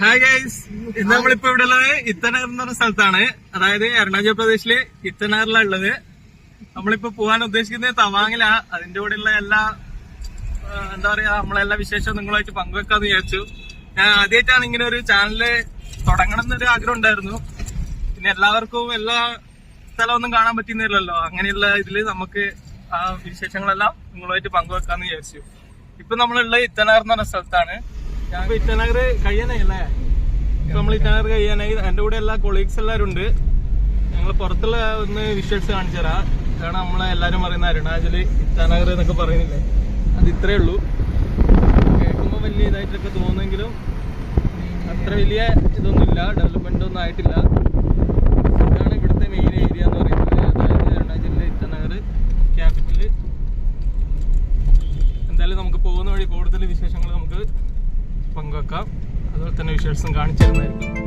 Hi guys ഇന്ന് നമ്മളിപ്പോ ഇവിടെ ഉള്ളത് ഇത്തനാർ എന്ന് പറഞ്ഞ സ്ഥലത്താണ്. അതായത് അരുണാചൽ പ്രദേശിലെ ഇത്തനാറിലാണ് ഉള്ളത്. നമ്മളിപ്പോ പോകാൻ ഉദ്ദേശിക്കുന്നത് തവാങ്ങിലാ. അതിന്റെ കൂടെയുള്ള എല്ലാ എന്താ പറയാ നമ്മളെല്ലാ വിശേഷവും നിങ്ങളുമായിട്ട് പങ്കുവെക്കാന്ന് വിചാരിച്ചു. ഞാൻ ആദ്യമായിട്ടാണ് ഇങ്ങനെ ഒരു ചാനൽ തുടങ്ങണം എന്നൊരു ആഗ്രഹം ഉണ്ടായിരുന്നു. പിന്നെ എല്ലാവർക്കും എല്ലാ സ്ഥലമൊന്നും കാണാൻ പറ്റുന്നില്ലല്ലോ അങ്ങനെയുള്ള ഇതിൽ നമുക്ക് ആ വിശേഷങ്ങളെല്ലാം നിങ്ങളുമായിട്ട് പങ്കുവെക്കാന്ന് വിചാരിച്ചു. ഇപ്പൊ നമ്മളുള്ള ഇത്തനാർ എന്ന് പറഞ്ഞ സ്ഥലത്താണ്. ഞാൻ ഇത്തനഗർ കഴിയാനായി അല്ലേ ഇപ്പൊ നമ്മൾ ഇത്തനഗർ കഴിയാനായി. എന്റെ കൂടെ എല്ലാ കൊളീഗ്സ് എല്ലാവരും ഉണ്ട് ഞങ്ങൾ പുറത്തുള്ള ഒന്ന് വിഷ്വൽസ് കാണിച്ചു തരാം. കാരണം നമ്മളെ എല്ലാരും പറയുന്ന അരുണാചൽ ഇറ്റാനഗർ എന്നൊക്കെ പറയുന്നില്ലേ? അത് ഇത്രേ ഉള്ളൂ. കേൾക്കുമ്പോൾ വലിയ ഇതായിട്ടൊക്കെ തോന്നുമെങ്കിലും അത്ര വലിയ ഇതൊന്നുമില്ല. ഡെവലപ്മെന്റ് ഒന്നും ആയിട്ടില്ല. ഇതാണ് ഇവിടുത്തെ മെയിൻ ഏരിയ എന്ന് പറയുന്നത് അതായത് അരുണാചലിലെ ഇത്തനഗർ ക്യാപിറ്റൽ എന്തായാലും നമുക്ക് പോകുന്ന വഴി കൂടുതൽ വിശേഷങ്ങൾ നമുക്ക് പങ്കുവെക്കാം അതുപോലെ തന്നെ വിഷ്വൽസും കാണിച്ചു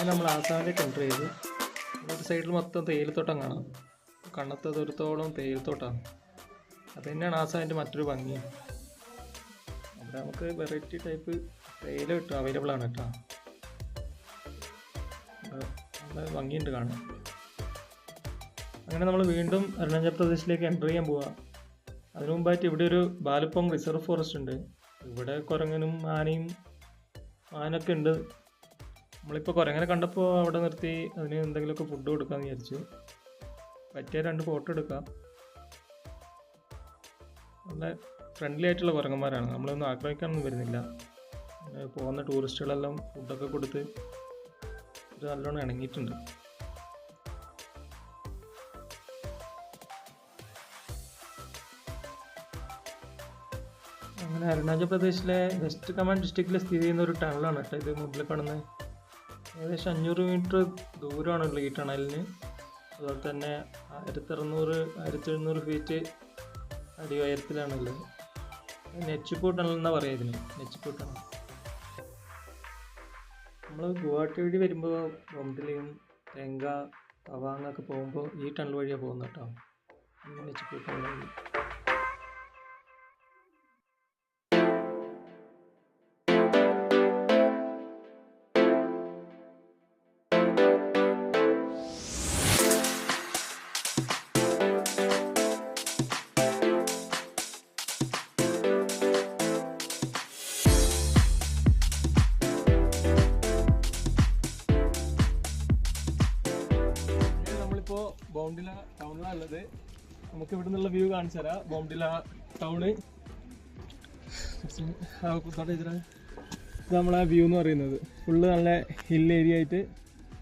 അങ്ങനെ നമ്മൾ ആസാമിലേക്ക് എന്റർ ചെയ്തു ഒരു സൈഡിൽ മൊത്തം തേയിലത്തോട്ടം കാണാം കണ്ണത്തെ ദൂരത്തോളം തേയിലത്തോട്ടമാണ് അത് തന്നെയാണ് ആസാമിന്റെ മറ്റൊരു ഭംഗി. അവിടെ നമുക്ക് വെറൈറ്റി ടൈപ്പ് തേയില കിട്ടും അവൈലബിൾ ആണ് കേട്ടോ. നല്ല ഭംഗിയുണ്ട് കാണാൻ. അങ്ങനെ നമ്മൾ വീണ്ടും അരുണാചൽ പ്രദേശിലേക്ക് എന്റർ ചെയ്യാൻ പോവാം. അതിനു മുമ്പായിട്ട് ഇവിടെ ഒരു ബാലുപ്പോങ് റിസർവ് ഫോറസ്റ്റ് ഉണ്ട്. ഇവിടെ കുരങ്ങനും ആനയും ആനൊക്കെ ഉണ്ട്. നമ്മളിപ്പോൾ കുരങ്ങനെ കണ്ടപ്പോൾ അവിടെ നിർത്തി അതിന് എന്തെങ്കിലുമൊക്കെ ഫുഡ് കൊടുക്കാമെന്ന് വിചാരിച്ചു. പറ്റിയ രണ്ട് ഫോട്ടോ എടുക്കാം. നല്ല ഫ്രണ്ട്ലി ആയിട്ടുള്ള കുരങ്ങന്മാരാണ്. നമ്മളൊന്നും ആക്രമിക്കാനൊന്നും വരുന്നില്ല. പോകുന്ന ടൂറിസ്റ്റുകളെല്ലാം ഫുഡൊക്കെ കൊടുത്ത് ഒരു നല്ലോണം ഇണങ്ങിയിട്ടുണ്ട്. അങ്ങനെ അരുണാചൽ പ്രദേശിലെ വെസ്റ്റ് കമാൻഡ് ഡിസ്ട്രിക്റ്റിൽ സ്ഥിതി ചെയ്യുന്ന ഒരു ടണലാണ് കേട്ടോ ഇത് മുമ്പിൽ കാണുന്നത് ഏകദേശം അഞ്ഞൂറ് മീറ്റർ ദൂരമാണുള്ളത് ഈ ടണലിന്. അതുപോലെ തന്നെ ആയിരത്തി അറുന്നൂറ് ആയിരത്തി എഴുന്നൂറ് ഫീറ്റ് അടി ഉയരത്തിലാണല്ലോ നെച്ചിപ്പൂ ടണൽ എന്നാണ് പറയുക ഇതിന്? നെച്ചിപ്പൂ ടണൽ. നമ്മൾ ഗുവാഹട്ടി വഴി വരുമ്പോൾ ബൊംഡിലും തെങ്ക തവാങ്ങൊക്കെ പോകുമ്പോൾ ഈ ടണൽ വഴിയാണ് പോകുന്നത് കേട്ടോ. നെച്ചിപ്പൂ ടണൽ വഴി. ബോംഡില ടൗണിലാണ് ഉള്ളത്. നമുക്ക് ഇവിടെ നിന്നുള്ള വ്യൂ കാണിച്ചു തരാം. ബോംഡില ടൗണ് ഇത് നമ്മളെ വ്യൂ എന്ന് പറയുന്നത്. ഫുള്ള് നല്ല ഹിൽ ഏരിയ ആയിട്ട്.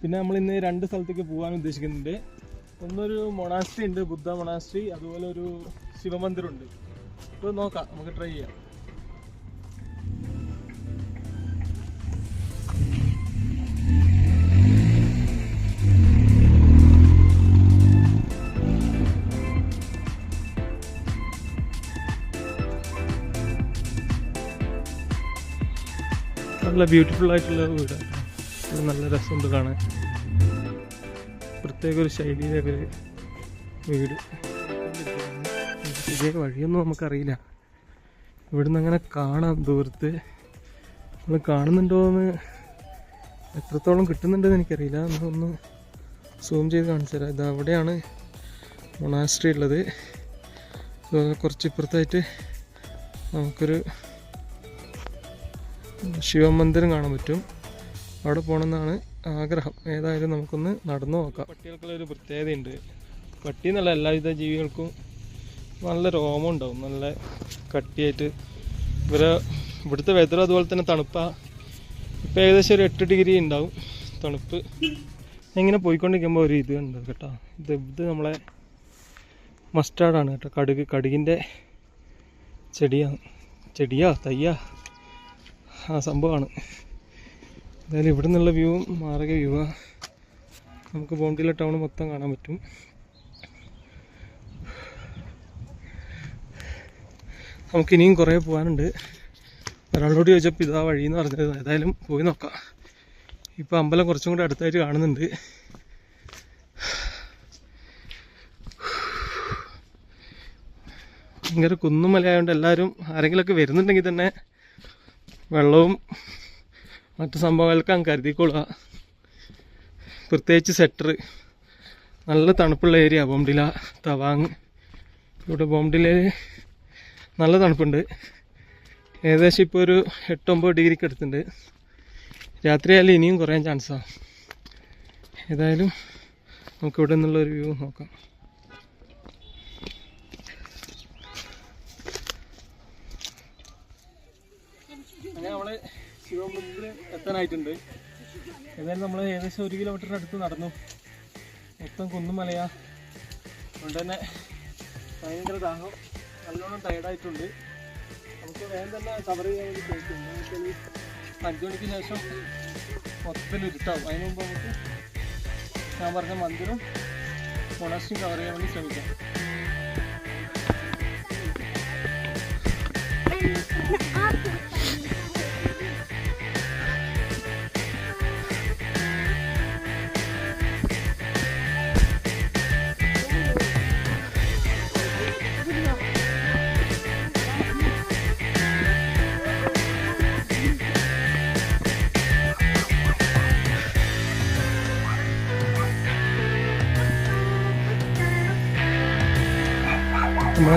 പിന്നെ നമ്മൾ ഇന്ന് രണ്ട് സ്ഥലത്തേക്ക് പോകാൻ ഉദ്ദേശിക്കുന്നുണ്ട്. ഒന്നൊരു മൊണാസ്ട്രി ഉണ്ട് ബുദ്ധ മൊണാസ്ട്രി അതുപോലെ ഒരു ശിവമന്ദിരമുണ്ട്. അപ്പോൾ നോക്കാം നമുക്ക് ട്രൈ ചെയ്യാം. നല്ല ബ്യൂട്ടിഫുൾ ആയിട്ടുള്ള വീടാണ് നല്ല രസമുണ്ട് കാണാൻ. പ്രത്യേക ഒരു ശൈലിയിലൊക്കെ ഒരു വീട്. ഇതേ വഴിയൊന്നും നമുക്കറിയില്ല. ഇവിടുന്ന് അങ്ങനെ കാണാം ദൂരത്ത്. നമ്മൾ കാണുന്നുണ്ടോ എന്ന് എത്രത്തോളം കിട്ടുന്നുണ്ടെന്ന് എനിക്കറിയില്ല. ഒന്ന് സൂം ചെയ്ത് കാണിച്ചു തരാം. ഇത് അവിടെയാണ് മൊണാസ്ട്രി ഉള്ളത്. കുറച്ച് ഇപ്പുറത്തായിട്ട് നമുക്കൊരു ശിവമന്ദിരം കാണാൻ പറ്റും. അവിടെ പോകണമെന്നാണ് ആഗ്രഹം. ഏതായാലും നമുക്കൊന്ന് നടന്നു നോക്കാം. പട്ടികൾക്കുള്ള ഒരു പ്രത്യേകതയുണ്ട്. പട്ടി എന്നുള്ള എല്ലാവിധ ജീവികൾക്കും നല്ല രോമം ഉണ്ടാവും നല്ല കട്ടിയായിട്ട് ഇവരെ ഇവിടുത്തെ വെതർ അതുപോലെ തന്നെ തണുപ്പാ. ഇപ്പം ഏകദേശം ഒരു എട്ട് ഡിഗ്രി ഉണ്ടാവും തണുപ്പ്. ഇങ്ങനെ പോയിക്കൊണ്ടിരിക്കുമ്പോൾ ഒരു ഇത് ഉണ്ട് കേട്ടോ. ഇത് ഇത് നമ്മളെ മസ്റ്റാർഡാണ് കേട്ടോ. കടുക് കടുകിന്റെ ചെടിയാണ് ചെടിയാ തയ്യാ ആ സംഭവമാണ്. എന്തായാലും ഇവിടെ നിന്നുള്ള വ്യൂവും മാറുക വ്യൂവാണ് നമുക്ക് ബോണ്ടിയിലെ ടൗൺ മൊത്തം കാണാൻ പറ്റും. നമുക്ക് ഇനിയും കുറേ പോകാനുണ്ട്. ഒരാളോട് ചോദിച്ചപ്പോൾ ഇതാ വഴി എന്ന് പറഞ്ഞത്. ഏതായാലും പോയി നോക്കാം. ഇപ്പോൾ അമ്പലം കുറച്ചും കൂടെ അടുത്തായിട്ട് കാണുന്നുണ്ട്. ഭയങ്കര കുന്നും മലയായതുകൊണ്ട് എല്ലാവരും ആരെങ്കിലുമൊക്കെ വരുന്നുണ്ടെങ്കിൽ തന്നെ വെള്ളവും മറ്റു സംഭവങ്ങൾക്കും കരുതിക്കൊള്ളുക പ്രത്യേകിച്ച് സെറ്റർ നല്ല തണുപ്പുള്ള ഏരിയ ബോംഡില തവാങ്. ഇവിടെ ബോംഡിലയിൽ നല്ല തണുപ്പുണ്ട്. ഏകദേശം ഇപ്പോൾ ഒരു എട്ടൊമ്പത് ഡിഗ്രിക്ക് അടുത്തുണ്ട്. രാത്രിയായാലും ഇനിയും കുറയാൻ ചാൻസാണ് ഏതായാലും നമുക്കിവിടെ നിന്നുള്ളൊരു വ്യൂ നോക്കാം അങ്ങനെ നമ്മൾ ശിവമുദ്ര എത്താനായിട്ടുണ്ട്. ഏതായാലും നമ്മൾ ഏകദേശം ഒരു കിലോമീറ്ററിന് അടുത്ത് നടന്നു. മൊത്തം കുന്നും മലയാ. അതുകൊണ്ട് തന്നെ ഭയങ്കര ദാഹം. നല്ലോണം ടയർഡായിട്ടുണ്ട് നമുക്ക് വേഗം തന്നെ കവർ ചെയ്യാൻ വേണ്ടി ചോദിക്കും അഞ്ചു മണിക്ക് ശേഷം മൊത്തത്തിൽ ഇരുട്ടാവും. അതിന് മുമ്പ് നമുക്ക് ഞാൻ പറഞ്ഞ മന്ദിരം മൊണസ്റ്റും കവർ ചെയ്യാൻ വേണ്ടി ശ്രമിക്കാം.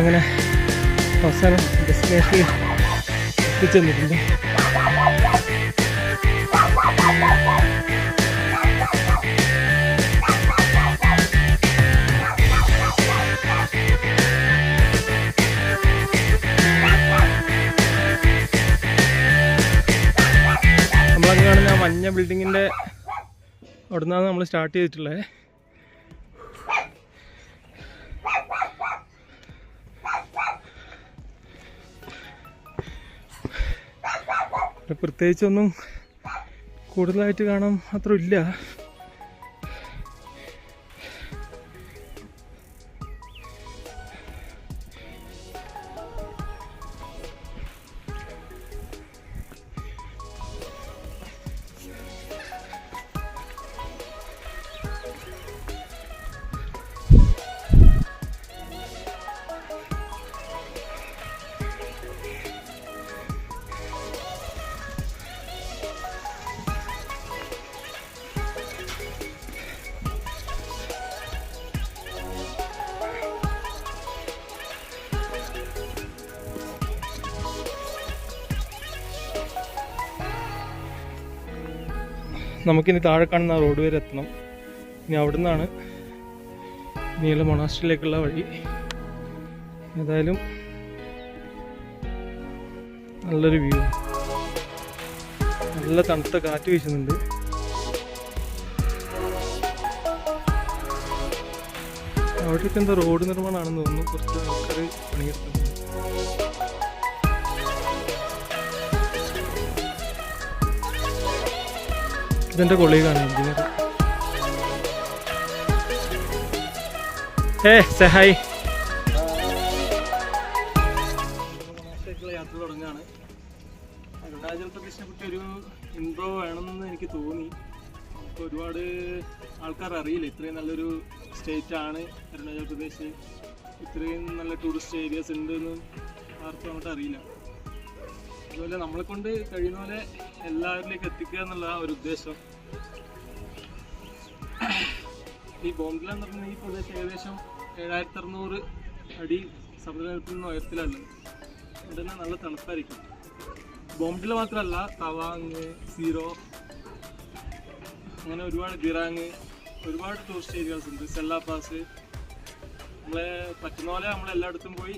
നമ്മളങ്ങനെ അവസാനം ഡെസ്റ്റിനേഷനിൽ എത്തിച്ചെന്നിട്ടുണ്ട്. നമ്മളങ്ങ് കാണുന്ന മഞ്ഞ ബിൽഡിങ്ങിന്റെ അവിടെ നിന്നാണ് നമ്മൾ സ്റ്റാർട്ട് ചെയ്തിട്ടുള്ളത് പ്രത്യേകിച്ചൊന്നും കൂടുതലായിട്ട് കാണാൻ മാത്രം നമുക്കിനി താഴെ കാണുന്ന റോഡ് വരെ എത്തണം. ഇനി അവിടെ നിന്നാണ് നീല മൊണാസ്റ്റിലേക്കുള്ള വഴി. ഏതായാലും നല്ലൊരു വ്യൂ നല്ല തണുത്ത കാറ്റ് വീശുന്നുണ്ട്. അവിടേക്ക് എന്താ റോഡ് നിർമ്മാണമാണെന്ന് തോന്നുന്നു. കുറച്ച് ആൾക്കാർ പണിയെടുക്കുന്നു ഇതെന്റെ കൊളീഗാണ് എഞ്ചിനീയർ ഏ സഹായ് യാത്ര തുടങ്ങാണ് അരുണാചൽ ഒരു ഇൻട്രോ വേണമെന്ന് എനിക്ക് തോന്നി. അപ്പോൾ ഒരുപാട് ആൾക്കാർ അറിയില്ല. ഇത്രയും നല്ലൊരു സ്റ്റേറ്റ് ആണ് അരുണാചൽ പ്രദേശ്. ഇത്രയും നല്ല ടൂറിസ്റ്റ് ഏരിയാസ് ഉണ്ട് എന്ന് ആർക്കും അങ്ങോട്ട് അറിയില്ല. അതുപോലെ നമ്മളെ കൊണ്ട് കഴിയുന്ന പോലെ എല്ലാവരിലേക്ക് എത്തിക്കുക എന്നുള്ള ഒരു ഉദ്ദേശം. ഈ ബോംബില എന്ന് പറഞ്ഞ ഈ പ്രദേശം ഏകദേശം ഏഴായിരത്തി അറുന്നൂറ് അടി സമുദ്രനിരപ്പിൽ നിന്ന് ഉയരത്തിലാണ് അതുകൊണ്ട് നല്ല തണുപ്പായിരിക്കും. ബോംബില മാത്രമല്ല തവാങ് സീറോ അങ്ങനെ ഒരുപാട് ദിറാങ് ഒരുപാട് ടൂറിസ്റ്റ് ഏരിയാസ് ഉണ്ട്. സെല്ലാ പാസ്. നമ്മളെ പറ്റുന്ന പോലെ നമ്മളെല്ലായിടത്തും പോയി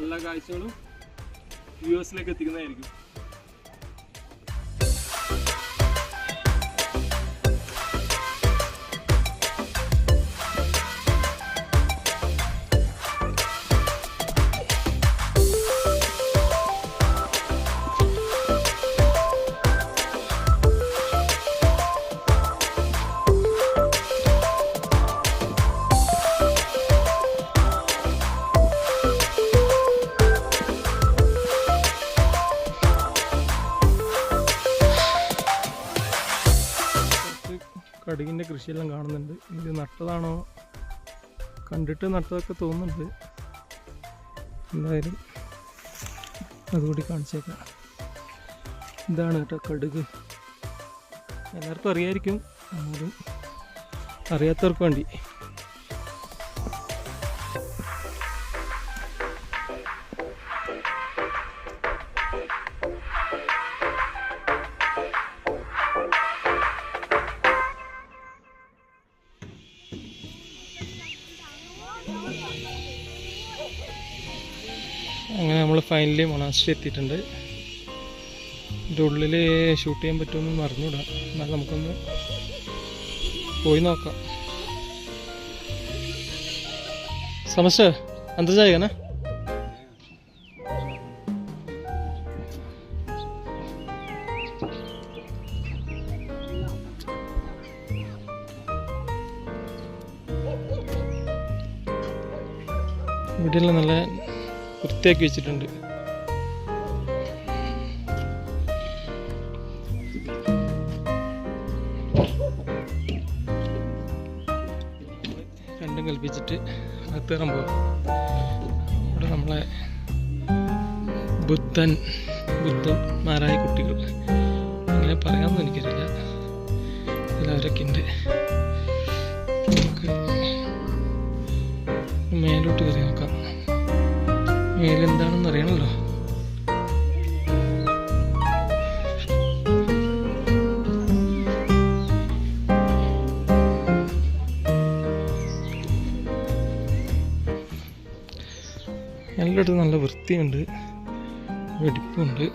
എല്ലാ കാഴ്ചകളും വ്യൂവേഴ്സിലേക്ക് എത്തിക്കുന്നതായിരിക്കും. കടുകിന്റെ കൃഷിയെല്ലാം കാണുന്നുണ്ട്. ഇത് നട്ടതാണോ? കണ്ടിട്ട് നട്ടതൊക്കെ തോന്നുന്നുണ്ട്. എന്തായാലും അതുകൂടി കാണിച്ചേക്കാം. ഇതാണ് കേട്ടോ കടുക്. എല്ലാവർക്കും അറിയായിരിക്കും. എന്നാലും അറിയാത്തവർക്ക് വേണ്ടി. അങ്ങനെ നമ്മൾ ഫൈനലി മൊണാസ്ട്രി എത്തിയിട്ടുണ്ട്. ഇതിന്റെ ഉള്ളിൽ ഷൂട്ട് ചെയ്യാൻ പറ്റുമെന്ന് അറിഞ്ഞൂടാ എന്നാൽ നമുക്കൊന്ന് പോയി നോക്കാം. സമസ്യ എന്താ ഇവിടെയെല്ലാം നല്ല വൃത്തിയാക്കി വെച്ചിട്ടുണ്ട്. രണ്ടും കൽപ്പിച്ചിട്ട് അകത്ത് പോകും ഇവിടെ നമ്മളെ ബുദ്ധൻ ബുദ്ധന്മാരായ കുട്ടികൾ. അങ്ങനെ പറയാമെന്ന് എനിക്കറിയില്ല. എല്ലാവരൊക്കെ ഉണ്ട്. മേലോട്ട് കയറി നോക്കാം. മേലെന്താണെന്ന് അറിയണല്ലോ എല്ലായിടത്തും നല്ല വൃത്തിയുണ്ട് വെടിപ്പുണ്ട്.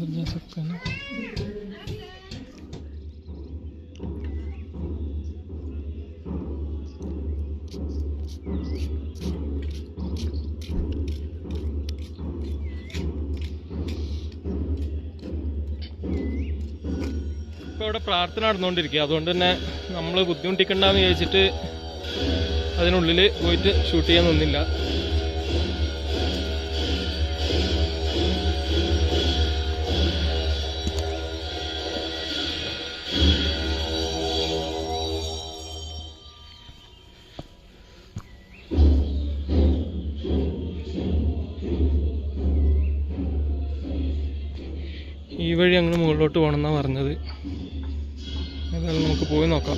अंदर जा सकते हैं ना ഇപ്പോൾ ഇവിടെ പ്രാർത്ഥന നടന്നുകൊണ്ടിരിക്കുക അതുകൊണ്ട് തന്നെ നമ്മൾ ബുദ്ധിമുട്ടിക്കണ്ടെന്ന് വിചാരിച്ചിട്ട് അതിനുള്ളിൽ പോയിട്ട് ഷൂട്ട് ചെയ്യാൻ നിന്നില്ല മുകളിലോട്ട് പോകണമെന്നാണ് പറഞ്ഞത്. ഏതായാലും നമുക്ക് പോയി നോക്കാം.